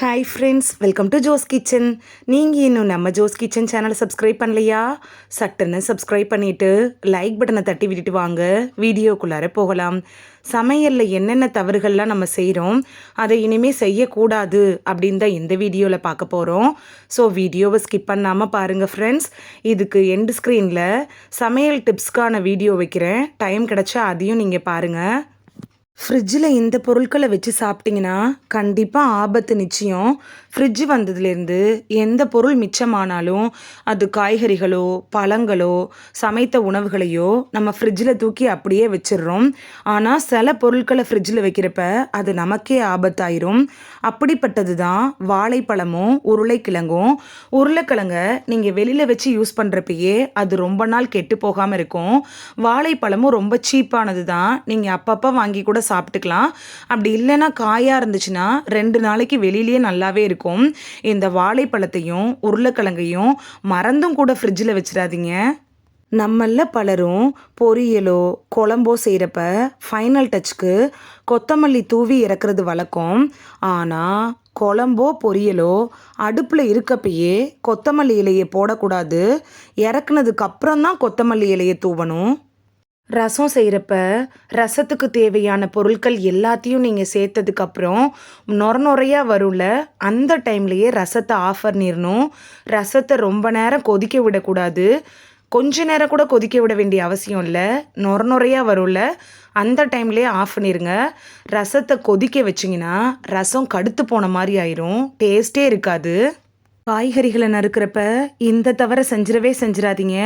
Hi friends welcome to Jo's kitchen நீங்கள் இன்னும் நம்ம ஜோஸ் கிச்சன் சேனலை சப்ஸ்கிரைப் பண்ணலையா? சட்டுன்னு சப்ஸ்கிரைப் பண்ணிவிட்டு லைக் பட்டனை தட்டி விட்டுட்டு வாங்க. வீடியோக்குள்ளார போகலாம். சமையலில் என்னென்ன தவறுகள்லாம் நம்ம செய்கிறோம் அதை இனிமேல் செய்யக்கூடாது அப்படின்னு தான் இந்த வீடியோவில் பார்க்க போகிறோம் ஸோ வீடியோவை ஸ்கிப் பண்ணாமல் பாருங்கள் ஃப்ரெண்ட்ஸ் இதுக்கு எண்டு ஸ்க்ரீனில் சமையல் டிப்ஸ்க்கான வீடியோ வைக்கிறேன். டைம் கிடச்சா அதையும் நீங்கள் பாருங்கள் ஃப்ரிட்ஜில் இந்த பொருட்களை வச்சு சாப்பிட்டிங்கன்னா கண்டிப்பாக ஆபத்து நிச்சயம். ஃப்ரிட்ஜ் வந்ததுலேருந்து எந்த பொருள் மிச்சமானாலும் அது காய்கறிகளோ பழங்களோ சமைத்த உணவுகளையோ நம்ம ஃப்ரிட்ஜில் தூக்கி அப்படியே வச்சிடுறோம். ஆனால் சில பொருட்களை ஃப்ரிட்ஜில் வைக்கிறப்ப அது நமக்கே ஆபத்தாயிரும். அப்படிப்பட்டது தான் வாழைப்பழமும் உருளைக்கிழங்கும். உருளைக்கிழங்க நீங்கள் வெளியில் வச்சு யூஸ் பண்ணுறப்பயே அது ரொம்ப நாள் கெட்டு போகாமல் இருக்கும். வாழைப்பழமும் ரொம்ப சீப்பானது தான் நீங்கள் அப்பப்போ வாங்கி கூட சாப்பிட்டுக்கலாம். அப்படி இல்லைன்னா காயாக இருந்துச்சுன்னா ரெண்டு நாளைக்கு வெளியிலேயே நல்லாவே இருக்கும். இந்த வாழைப்பழத்தையும் உருளைக்கிழங்கையும் மறந்தும் கூட ஃப்ரிட்ஜில் வச்சிடாதீங்க. நம்மள பலரும் பொரியலோ குழம்போ செய்கிறப்ப ஃபைனல் டச்சுக்கு கொத்தமல்லி தூவி இறக்குறது வழக்கம். ஆனால் குழம்போ பொரியலோ அடுப்பில் இருக்கப்பயே கொத்தமல்லி இலையை போடக்கூடாது. இறக்குனதுக்கு அப்புறம் தான் கொத்தமல்லி இலையை தூவணும். ரசம் செய்கிறப்ப ரசத்துக்கு தேவையான பொருட்கள் எல்லாத்தையும் நீங்கள் சேர்த்ததுக்கப்புறம் நொர நொறையாக வரும்ல அந்த டைம்லையே ரசத்தை ஆஃப் பண்ணிடணும். ரசத்தை ரொம்ப நேரம் கொதிக்க விடக்கூடாது. கொஞ்ச நேரம் கூட கொதிக்க விட வேண்டிய அவசியம் இல்லை. நொர நொறையாக வரும்ல அந்த டைம்லேயே ஆஃப் பண்ணிடுங்க ரசத்தை கொதிக்க வச்சிங்கன்னா ரசம் கடுத்து போன மாதிரி ஆயிரும். டேஸ்ட்டே இருக்காது. காய்கறிகளை நறுக்கிறப்ப இந்த தவறை செஞ்சிடவே செஞ்சிடாதீங்க.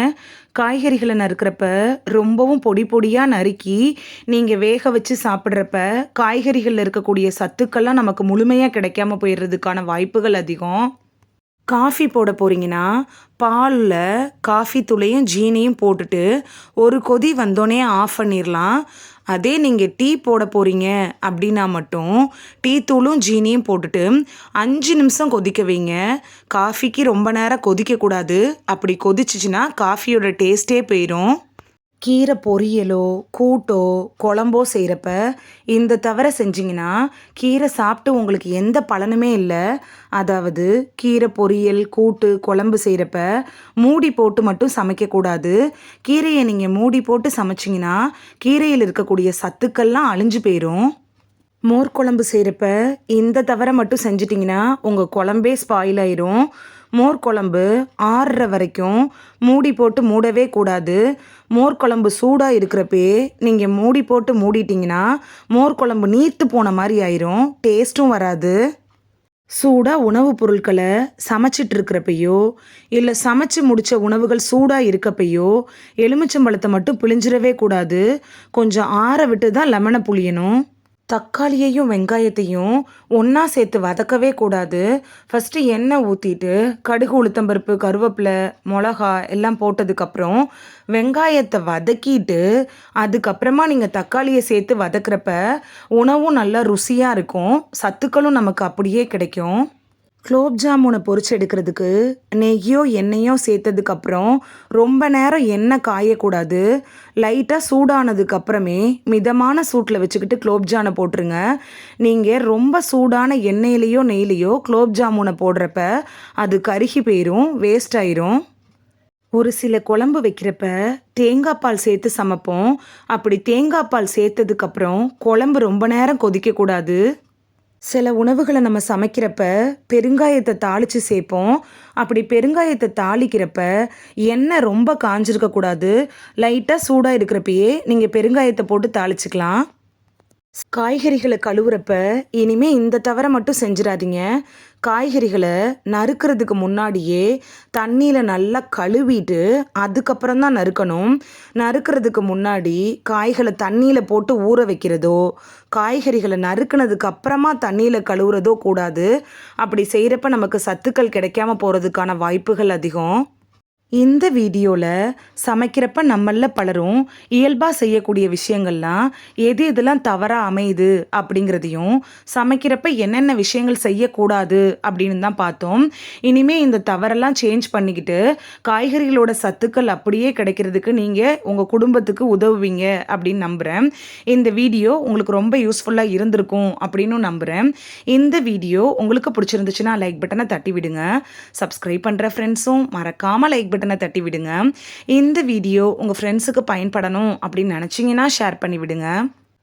காய்கறிகளை நறுக்கிறப்ப ரொம்பவும் பொடி பொடியாக நறுக்கி நீங்கள் வேக வச்சு சாப்பிட்றப்ப காய்கறிகளில் இருக்கக்கூடிய சத்துக்கள்லாம் நமக்கு முழுமையாக கிடைக்காம போயிடுறதுக்கான வாய்ப்புகள் அதிகம். காஃபி போட போகிறீங்கன்னா பாலில் காஃபி தூளையும் ஜீனியும் போட்டுட்டு ஒரு கொதி வந்தோடனே ஆஃப் பண்ணிடலாம் அதே நீங்கள் டீ போட போகிறீங்க அப்படின்னா மட்டும் டீ தூளும் ஜீனியும் போட்டுட்டு அஞ்சு நிமிஷம் கொதிக்க வைங்க. காஃபிக்கு ரொம்ப நேரம் கொதிக்கக்கூடாது. அப்படி கொதிச்சிச்சின்னா காஃபியோட டேஸ்ட்டே போயிடும் கீரை பொரியலோ கூட்டோ குழம்போ செய்கிறப்ப இந்த தவிர செஞ்சிங்கன்னா கீரை சாப்பிட்டு உங்களுக்கு எந்த பலனுமே இல்லை. அதாவது கீரை பொரியல் கூட்டு குழம்பு செய்கிறப்ப மூடி போட்டு மட்டும் சமைக்கக்கூடாது கீரையை நீங்கள் மூடி போட்டு சமைச்சிங்கன்னா கீரையில் இருக்கக்கூடிய சத்துக்கள்லாம் அழிஞ்சு போயிடும் மோர் குழம்பு செய்கிறப்ப இந்த தவிர மட்டும் செஞ்சிட்டிங்கன்னா உங்கள் குழம்பே ஸ்பாயில் ஆயிரும். மோர் குழம்பு ஆறுற வரைக்கும் மூடி போட்டு மூடவே கூடாது. மோர் குழம்பு சூடாக இருக்கிறப்பே நீங்கள் மூடி போட்டு மூடிட்டிங்கன்னா மோர் குழம்பு நீர்த்து போன மாதிரி ஆயிரும். டேஸ்ட்டும் வராது. சூடாக உணவுப் பொருட்களை சமைச்சிட்டு இருக்கிறப்பையோ இல்லை சமைச்சு முடித்த உணவுகள் சூடாக இருக்கப்பையோ எலுமிச்சம்பழத்தை மட்டும் பிழிஞ்சிடவே கூடாது. கொஞ்சம் ஆற விட்டு தான் லெமனை புளியணும் தக்காளியையும் வெங்காயத்தையும் ஒன்றா சேர்த்து வதக்கவே கூடாது. ஃபஸ்ட்டு எண்ணெய் ஊற்றிட்டு கடுகு உளுத்தம்பருப்பு கருவேப்பிலை மிளகா எல்லாம் போட்டதுக்கப்புறம் வெங்காயத்தை வதக்கிட்டு அதுக்கப்புறமா நீங்கள் தக்காளியை சேர்த்து வதக்குறப்ப உணவும் நல்லா ருசியாக இருக்கும். சத்துக்களும் நமக்கு அப்படியே கிடைக்கும். குலோப் ஜாமுனை பொறிச்சு எடுக்கிறதுக்கு நெய்யோ எண்ணெயோ சேர்த்ததுக்கப்புறம் ரொம்ப நேரம் எண்ணெய் காயக்கூடாது. லைட்டாக சூடானதுக்கப்புறமே மிதமான சூட்டில் வச்சுக்கிட்டு குலோப் ஜானை போட்டுருங்க. நீங்கள் ரொம்ப சூடான எண்ணெயிலையோ நெய்லையோ குலோப் ஜாமுனை போடுறப்ப அது கருகி போயிடும் வேஸ்ட் ஆயிரும். ஒரு சில குழம்பு வைக்கிறப்ப தேங்காய் பால் சேர்த்து சமைப்போம். அப்படி தேங்காய் பால் சேர்த்ததுக்கப்புறம் குழம்பு ரொம்ப நேரம் கொதிக்கக்கூடாது. சில உணவுகளை நம்ம சமைக்கிறப்ப பெருங்காயத்தை தாளித்து சேர்ப்போம். அப்படி பெருங்காயத்தை தாளிக்கிறப்ப எண்ணெய் ரொம்ப காஞ்சிருக்கக்கூடாது. லைட்டாக சூடாக இருக்கிறப்பயே நீங்கள் பெருங்காயத்தை போட்டு தாளிச்சுக்கலாம். காய்கறிகளை கழுவுறப்ப இனிமே இந்த தவறை மட்டும் செஞ்சிடாதீங்க. காய்கறிகளை நறுக்கிறதுக்கு முன்னாடியே தண்ணியில் நல்லா கழுவிட்டு அதுக்கப்புறம் தான் நறுக்கணும். நறுக்கிறதுக்கு முன்னாடி காய்களை தண்ணியில் போட்டு ஊற வைக்கிறதோ காய்கறிகளை நறுக்கினதுக்கு அப்புறமா தண்ணியில் கழுவுறதோ கூடாது. அப்படி செய்கிறப்ப நமக்கு சத்துக்கள் கிடைக்காம போகிறதுக்கான வாய்ப்புகள் அதிகம். இந்த வீடியோவில் சமைக்கிறப்ப நம்மள பலரும் இயல்பாக செய்யக்கூடிய விஷயங்கள்லாம் எது எதெல்லாம் தவறாக அமையுது அப்படிங்கிறதையும் சமைக்கிறப்ப என்னென்ன விஷயங்கள் செய்யக்கூடாது அப்படின்னு தான் பார்த்தோம். இனிமே இந்த தவறெல்லாம் சேஞ்ச் பண்ணிக்கிட்டு காய்கறிகளோட சத்துக்கள் அப்படியே கிடைக்கிறதுக்கு நீங்கள் உங்கள் குடும்பத்துக்கு உதவுவீங்க அப்படின்னு நம்புகிறேன் இந்த வீடியோ உங்களுக்கு ரொம்ப யூஸ்ஃபுல்லாக இருந்திருக்கும் அப்படின்னு நம்புகிறேன் இந்த வீடியோ உங்களுக்கு பிடிச்சிருந்துச்சுன்னா லைக் பட்டனை தட்டி விடுங்க. சப்ஸ்கிரைப் பண்ணுற ஃப்ரெண்ட்ஸும் மறக்காமல் லைக் பட்டன் தட்டி விடுங்க. இந்த வீடியோ உங்கள் ஃப்ரெண்ட்ஸுக்கு பயன்படணும் அப்படின்னு நினச்சிங்கன்னா ஷேர் பண்ணி விடுங்க.